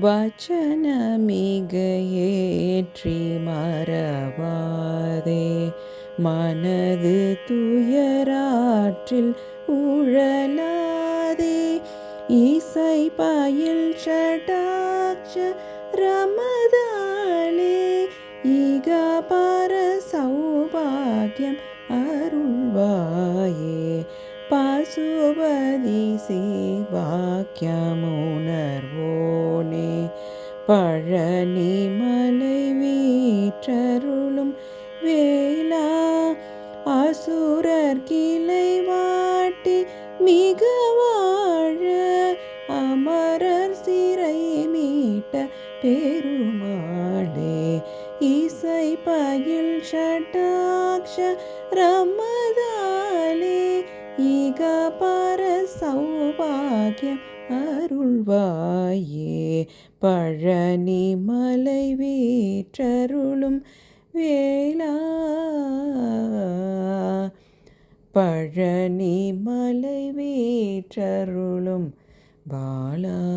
வச்சனமிக ஏற்றி மறவாதே. மனது துயராற்றில் உழலாதே இசை பயில் ஷடாட்ச ரமதாலே ஈக பர சௌபாகியம் அருள்வாயே. பசுபதி சிவாக்கியமுணர்வோனே பழனி மலை வீற்றருளும் வேளா அசுரர் கிளை வாட்டி மிக வாழ அமரர் சிறை மீட்ட பெருமாளே. இசை பயில் ஷடாக்ஷ ரமதாலே இக பர சௌபாகியம் அருள்வாயே. பழனி மலை வீற்றருளும் வேளா. பழனி மலை வீற்றருளும் பாலா.